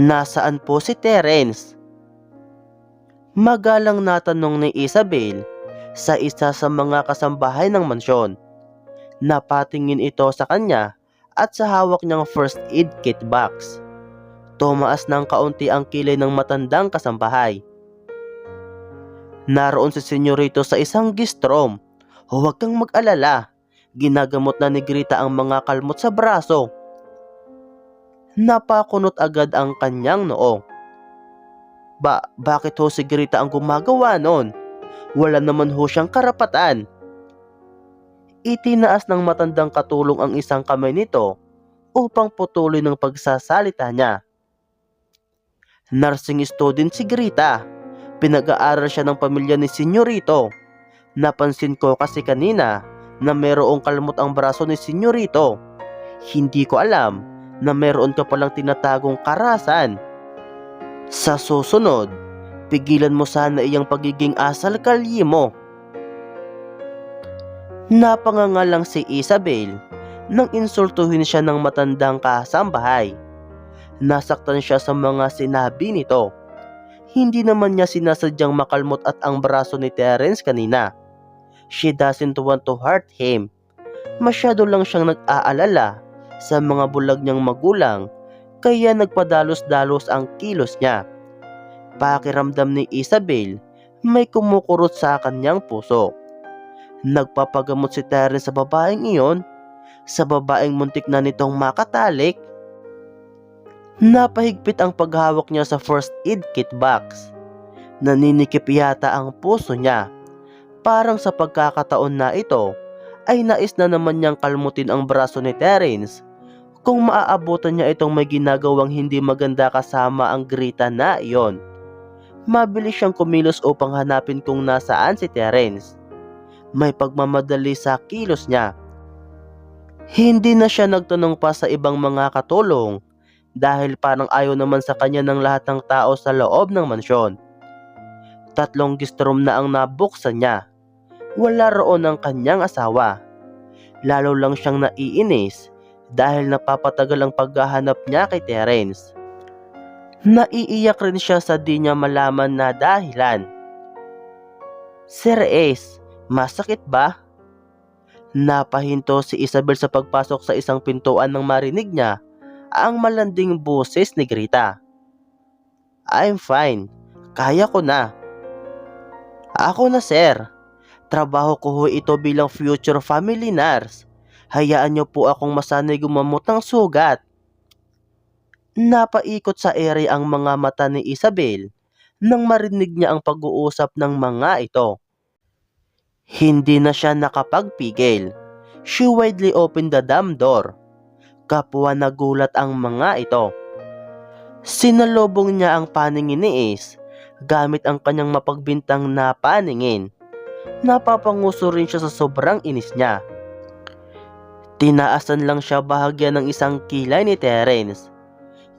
Nasaan po si Terence? Magalang natanong ni Isabel sa isa sa mga kasambahay ng mansyon. Napatingin ito sa kanya at sa hawak niyang first aid kit box. Tumaas ng kaunti ang kilay ng matandang kasambahay. Naroon si senyorito sa isang guest room. Huwag kang mag-alala. Ginagamot na ni Grita ang mga kalmot sa braso. Napakunot agad ang kanyang noo. Ba, bakit ho si Grita ang gumagawa noon? Wala naman ho siyang karapatan. Itinaas ng matandang katulong ang isang kamay nito upang putuloy ng pagsasalita niya. Nursing student si Grita. Pinag-aaral siya ng pamilya ni Senyorito. Napansin ko kasi kanina na mayroong kalmot ang braso ni Senyorito. Hindi ko alam na meron ka palang tinatagong karasan. Sa susunod, pigilan mo sana iyang pagiging asal kalye mo. Napangangalang si Isabel nang insultuhin siya ng matandang kasambahay. Nasaktan siya sa mga sinabi nito. Hindi naman niya sinasadyang makalmot at ang braso ni Terence kanina. She doesn't want to hurt him. Masyado lang siyang nag-aalala sa mga bulag niyang magulang kaya nagpadalos-dalos ang kilos niya. Pakiramdam ni Isabel may kumukurot sa kanyang puso. Nagpapagamot si Terence sa babaeng iyon, sa babaeng muntik na nitong makatalik. Napahigpit ang paghawak niya sa first aid kit box. Naninikip yata ang puso niya. Parang sa pagkakataon na ito, ay nais na naman niyang kalmutin ang braso ni Terence kung maaabutan niya itong may ginagawang hindi maganda kasama ang grita na iyon. Mabilis siyang kumilos upang hanapin kung nasaan si Terence. May pagmamadali sa kilos niya. Hindi na siya nagtanong pa sa ibang mga katulong dahil parang ayaw naman sa kanya ng lahat ng tao sa loob ng mansyon. Tatlong guest room na ang nabuksan niya. Wala roon ang kanyang asawa. Lalo lang siyang naiinis dahil napapatagal ang paghahanap niya kay Terence. Naiiyak rin siya sa di niya malaman na dahilan. Sir Ace, masakit ba? Napahinto si Isabel sa pagpasok sa isang pintuan nang marinig niya ang malanding boses ni Grita. I'm fine. Kaya ko na. Ako na sir. Trabaho ko ho ito bilang future family nurse. Hayaan niyo po akong masanay gumamot ng sugat. Napaikot sa ere ang mga mata ni Isabel nang marinig niya ang pag-uusap ng mga ito. Hindi na siya nakapagpigil. She widely opened the damn door. Kapwa nagulat ang mga ito. Sinalobong niya ang paningin ni Ace gamit ang kanyang mapagbintang na paningin. Napapanguso rin siya sa sobrang inis niya. Tinaasan lang siya bahagya ng isang kilay ni Terence.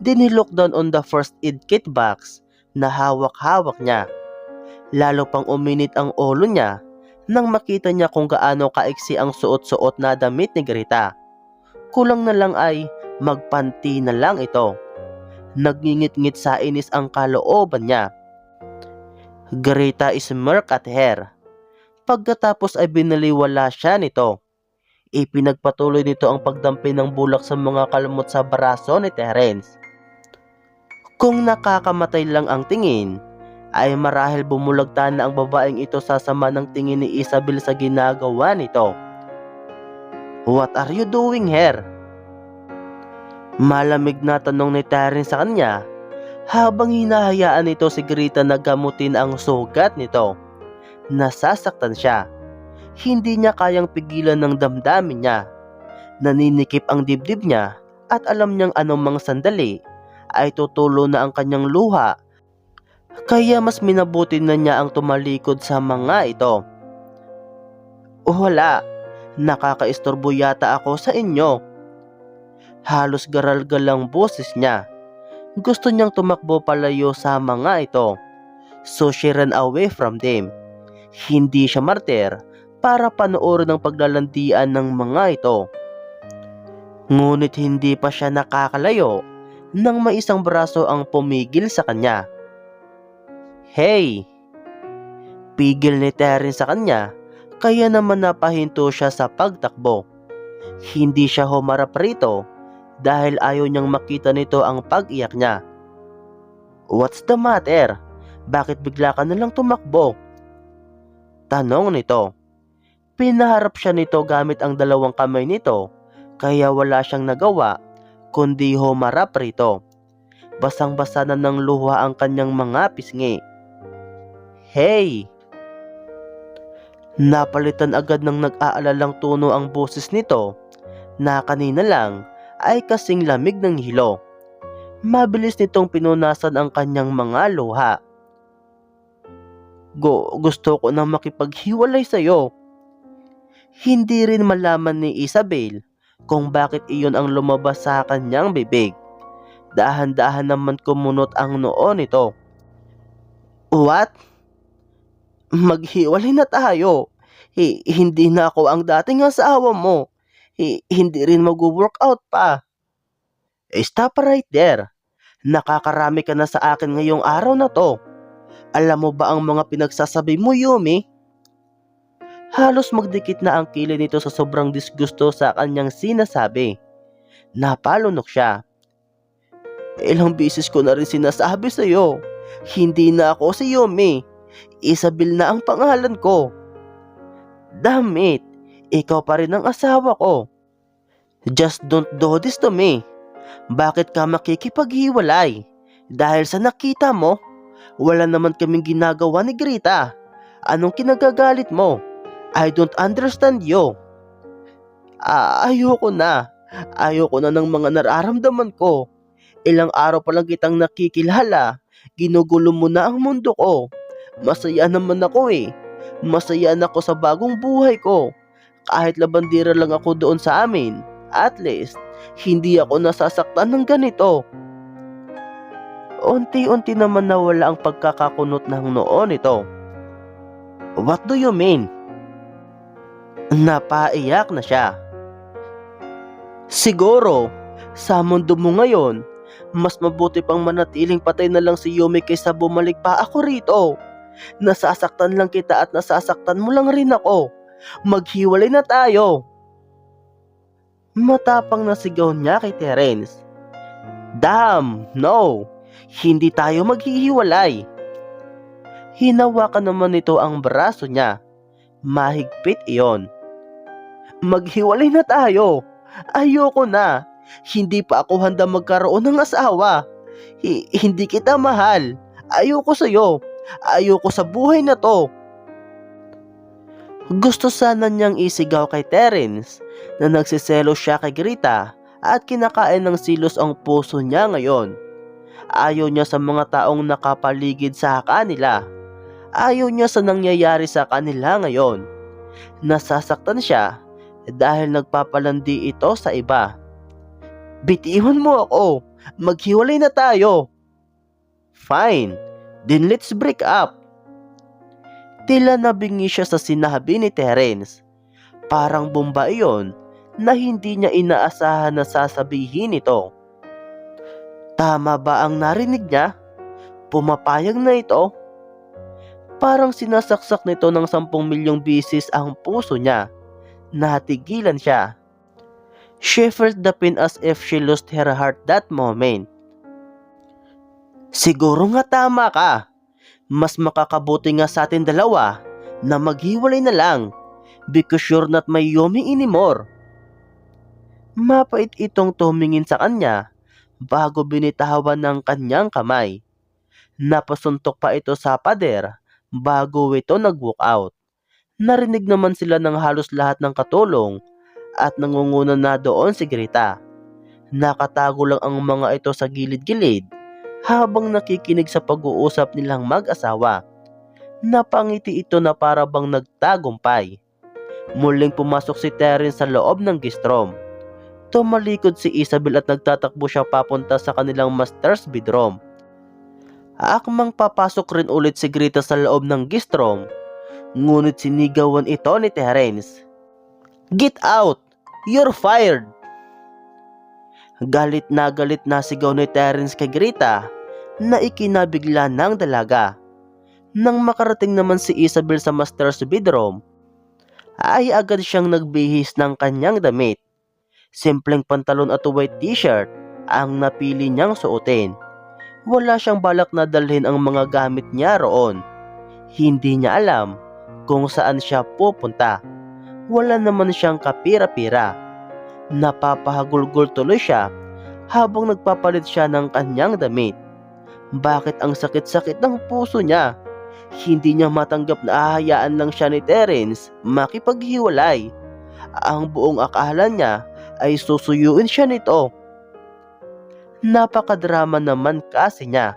Dinilok down on the first aid kit box na hawak-hawak niya. Lalo pang uminit ang ulo niya nang makita niya kung gaano kaiksi ang suot-suot na damit ni Grita. Kulang na lang ay magpanti na lang ito. Nagngingit-ngit sa inis ang kalooban niya. Grita is smirk at her. Pagkatapos ay binaliwala siya nito. Ipinagpatuloy nito ang pagdampi ng bulak sa mga kalmot sa braso ni Terence. Kung nakakamatay lang ang tingin, ay marahil bumulagta na ang babaeng ito sa sama ng tingin ni Isabel sa ginagawa nito. What are you doing here? Malamig na tanong ni Terence sa kanya habang hinahayaan nito si Grita na gamutin ang sugat nito. Nasasaktan siya. Hindi niya kayang pigilan ng damdamin niya. Naninikip ang dibdib niya at alam niyang anumang sandali ay tutulo na ang kanyang luha. Kaya mas minabuti na niya ang tumalikod sa mga ito. Wala, nakakaistorbo yata ako sa inyo. Halos garalgal ang boses niya. Gusto niyang tumakbo palayo sa mga ito. So she ran away from them. Hindi siya martir para panoorin ang paglalandian ng mga ito. Ngunit hindi pa siya nakakalayo nang may isang braso ang pumigil sa kanya. Hey! Pigil ni Terence sa kanya kaya naman napahinto siya sa pagtakbo. Hindi siya humarap rito dahil ayaw niyang makita nito ang pag-iyak niya. What's the matter? Bakit bigla ka na lang tumakbo? Tanong nito. Pinaharap siya nito gamit ang dalawang kamay nito kaya wala siyang nagawa kundi humarap rito. Basang-basa na ng luha ang kanyang mga pisngi. Hey! Napalitan agad ng nag-aalalang tono ang boses nito na kanina lang ay kasing lamig ng hilo. Mabilis nitong pinunasan ang kanyang mga luha. Go, gusto ko na makipaghiwalay sa'yo. Hindi rin malaman ni Isabel kung bakit iyon ang lumabas sa kanyang bibig. Dahan-dahan naman kumunot ang noo nito. What? Maghiwalay na tayo. Hi- hindi na ako ang dating asawa mo. Hi- hindi rin mag-workout pa. Eh, stop right there. Nakakarami ka na sa akin ngayong araw na to. Alam mo ba ang mga pinagsasabi mo, Yumi? Halos magdikit na ang kilay nito sa sobrang disgusto sa kanyang sinasabi. Napalunok siya. Ilang bisis ko na rin sinasabi sa iyo, hindi na ako si Yumi. Isabel na ang pangalan ko. Damit, ikaw pa rin ang asawa ko. Just don't do this to me. Bakit ka makikipaghiwalay? Dahil sa nakita mo, wala naman kaming ginagawa ni Grita. Anong kinagagalit mo? I don't understand you. Ah, ayoko na. Ayoko na ng mga nararamdaman ko. Ilang araw pa lang kitang nakikilala. Ginugulo mo na ang mundo ko. Masaya naman ako eh. Masaya na ako sa bagong buhay ko. Kahit labandira lang ako doon sa amin. At least, hindi ako nasasaktan ng ganito. Unti-unti naman nawala ang pagkakakunot ng noo nito. What do you mean? Napaiyak na siya. Siguro, sa mundo mo ngayon, mas mabuti pang manatiling patay na lang si Yumi kaysa bumalik pa ako rito. Nasasaktan lang kita at nasasaktan mo lang rin ako. Maghiwalay na tayo. Matapang na sigaw niya kay Terence. Damn, no. Hindi tayo maghihiwalay. Hinawakan naman nito ang braso niya. Mahigpit iyon. Maghiwalay na tayo. Ayoko na. Hindi pa ako handa magkaroon ng asawa. Hi- hindi kita mahal. Ayoko sa'yo. Ayoko sa buhay na to. Gusto sana niyang isigaw kay Terence na nagsiselo siya kay Grita at kinakain ng silos ang puso niya ngayon. Ayaw niya sa mga taong nakapaligid sa kanila. Ayaw niya sa nangyayari sa kanila ngayon. Nasasaktan siya dahil nagpapalandi ito sa iba. Bitiwan mo ako. Maghiwalay na tayo. Fine. Then let's break up. Tila nabingi siya sa sinabi ni Terence. Parang bomba iyon na hindi niya inaasahan na sasabihin ito. Tama ba ang narinig niya? Pumapayag na ito? Parang sinasaksak nito ng 10 milyong bisis ang puso niya. Natigilan siya. She felt the pain as if she lost her heart that moment. Siguro nga tama ka. Mas makakabuti nga sa atin dalawa na maghiwalay na lang because you're not my Yomi anymore. Mapait itong tumingin sa kanya bago binitawan ng kanyang kamay. Napasuntok pa ito sa pader bago ito nag-walk out. Narinig naman sila ng halos lahat ng katulong at nangunguna na doon si Grita. Nakatago lang ang mga ito sa gilid-gilid habang nakikinig sa pag-uusap nilang mag-asawa. Napangiti ito na para bang nagtagumpay. Muling pumasok si Terence sa loob ng gistrom. Tumalikod si Isabel at nagtatakbo siya papunta sa kanilang master's bedroom. Akmang papasok rin ulit si Grita sa loob ng gistrom, ngunit sinigawan ito ni Terence. Get out! You're fired! Galit na galit na sigaw ni Terence kay Greta na ikinabigla ng dalaga. Nang makarating naman si Isabel sa master's bedroom, ay agad siyang nagbihis ng kanyang damit. Simpleng pantalon at white t-shirt ang napili niyang suotin. Wala siyang balak na dalhin ang mga gamit niya roon. Hindi niya alam kung saan siya pupunta. Wala naman siyang kapira-pira. Napapahagulgol tuloy siya habang nagpapalit siya ng kanyang damit. Bakit ang sakit-sakit ng puso niya? Hindi niya matanggap na ahayaan lang siya ni Terence makipaghiwalay. Ang buong akala niya ay susuyuin siya nito. Napakadrama naman kasi niya.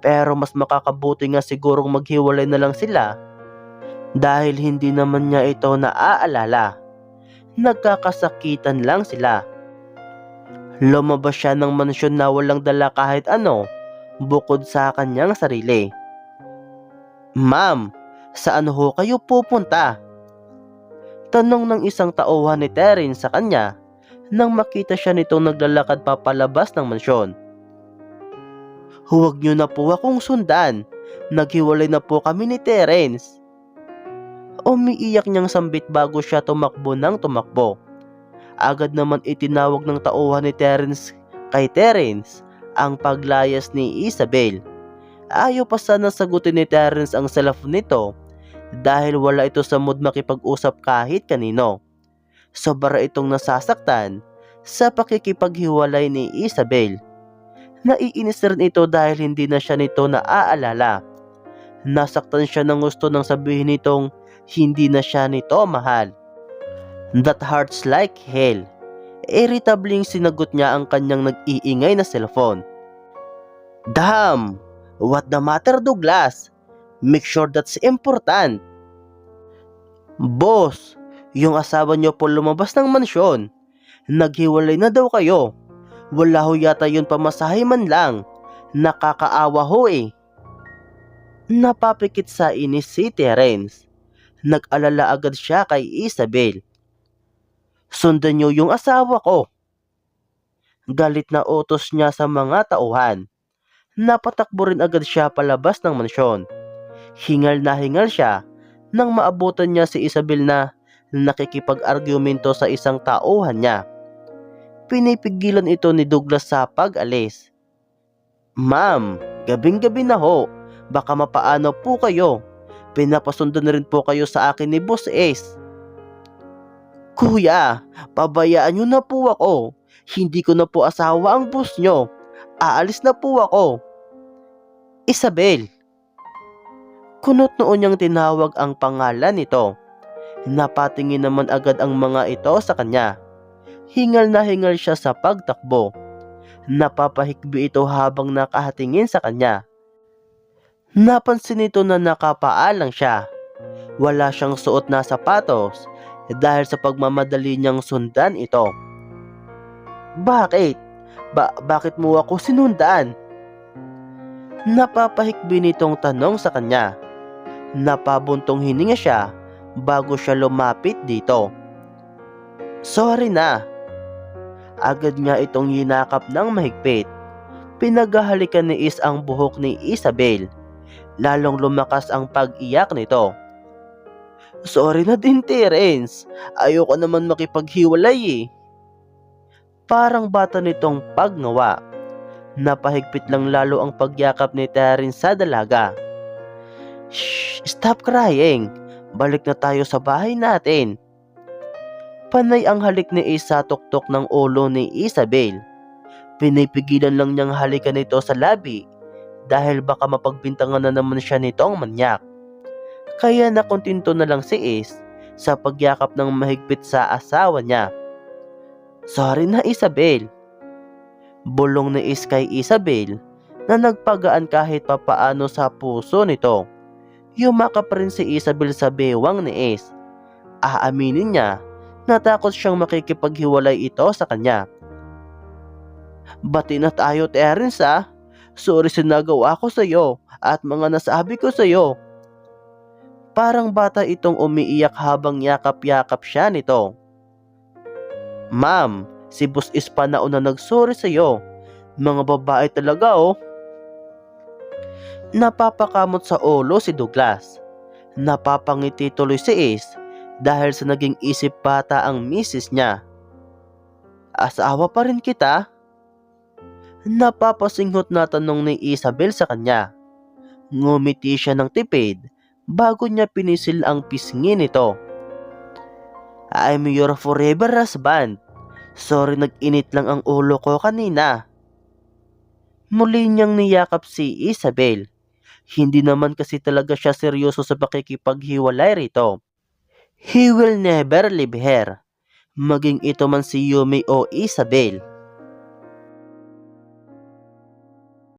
Pero mas makakabuti nga sigurong maghiwalay na lang sila dahil hindi naman niya ito naaalala. Nagkakasakitan lang sila. Lumabas siya ng mansyon na walang dala kahit ano bukod sa kanyang sarili. Ma'am, saan ho kayo pupunta? Tanong ng isang tauhan ni Terin sa kanya nang makita siya nitong naglalakad papalabas ng mansyon. Huwag niyo na po akong sundan. Naghiwalay na po kami ni Terence. Umiiyak niyang sambit bago siya tumakbo ng tumakbo. Agad naman itinawag ng tauhan ni Terence kay Terence ang paglayas ni Isabel. Ayaw pa sana sagutin ni Terence ang cellphone nito dahil wala ito sa mood makipag-usap kahit kanino. Sobra itong nasasaktan sa pakikipaghiwalay ni Isabel. Naiinis rin ito dahil hindi na siya nito naaalala. Nasaktan siya ng gusto ng sabihin nitong hindi na siya nito mahal. That hurts like hell. Irritabling sinagot niya ang kanyang nag-iingay na cellphone. Damn! What the matter Douglas? Make sure that's important. Boss, yung asawa niyo po lumabas ng mansyon. Naghiwalay na daw kayo. Wala ho yata yun pamasahe man lang. Nakakaawa ho eh. Napapikit sa inis si Terence. Nag-alala agad siya kay Isabel. Sundan niyo yung asawa ko. Galit na utos niya sa mga tauhan. Napatakbo rin agad siya palabas ng mansyon. Hingal na hingal siya nang maabutan niya si Isabel na nakikipag-argumento sa isang tauhan niya. Pinipigilan ito ni Douglas sa pag-alis. Ma'am, gabing-gabi na ho. Baka mapaano po kayo. Pinapasundan na rin po kayo sa akin ni Boss Ace. Kuya, pabayaan niyo na po ako. Hindi ko na po asawa ang boss nyo. Aalis na po ako. Isabel. Kunot noon niyang tinawag ang pangalan nito. Napatingin naman agad ang mga ito sa kanya. Hingal na hingal siya sa pagtakbo. Napapahikbi ito habang nakahatingin sa kanya. Napansin nito na nakapaalang siya. Wala siyang suot na sapatos dahil sa pagmamadali niyang sundan ito. Bakit? Ba bakit mo ako sinundan? Napapahikbi nitong tanong sa kanya. Napabuntong hininga siya bago siya lumapit dito. Sorry na. Agad niya itong yinakap ng mahigpit. Pinaghahalikan ni Is ang buhok ni Isabel. Lalong lumakas ang pag-iyak nito. Sorry na din, Terence. Ayoko naman makipaghiwalay eh. Parang bata nitong pagnawa. Napahigpit lang lalo ang pagyakap ni Terence sa dalaga. Shh! Stop crying! Balik na tayo sa bahay natin. Panay ang halik ni Ace sa tuktok ng ulo ni Isabel. Pinipigilan lang niyang halikan ito sa labi dahil baka mapagbintangan na naman siya nitong manyak. Kaya nakontinto na lang si Ace sa pagyakap ng mahigpit sa asawa niya. Sorry na Isabel. Bulong ni Ace kay Isabel na nagpagaan kahit papaano sa puso nito. Yumakap rin si Isabel sa bewang ni Ace. Aaminin niya na takot siyang makikipaghiwalay ito sa kanya. Bati na tayo Terence ah. Sorry sa nagawa ko sa iyo at mga nasabi ko sa iyo. Parang bata itong umiiyak habang yakap-yakap siya nito. Ma'am, Si Boss Ispa na una nagsorry sa'yo. Mga babae talaga oh. Napapakamot sa ulo si Douglas. Napapangiti tuloy si Ace dahil sa naging isip bata ang misis niya. Asawa pa rin kita? Napapasinghot na tanong ni Isabel sa kanya. Ngumiti siya ng tipid bago niya pinisil ang pisngi nito. I'm your forever husband. Sorry nag-init lang ang ulo ko kanina. Muli niyang niyakap si Isabel. Hindi naman kasi talaga siya seryoso sa pakikipaghiwalay rito. He will never leave her. Maging ito man si Yumi o Isabel.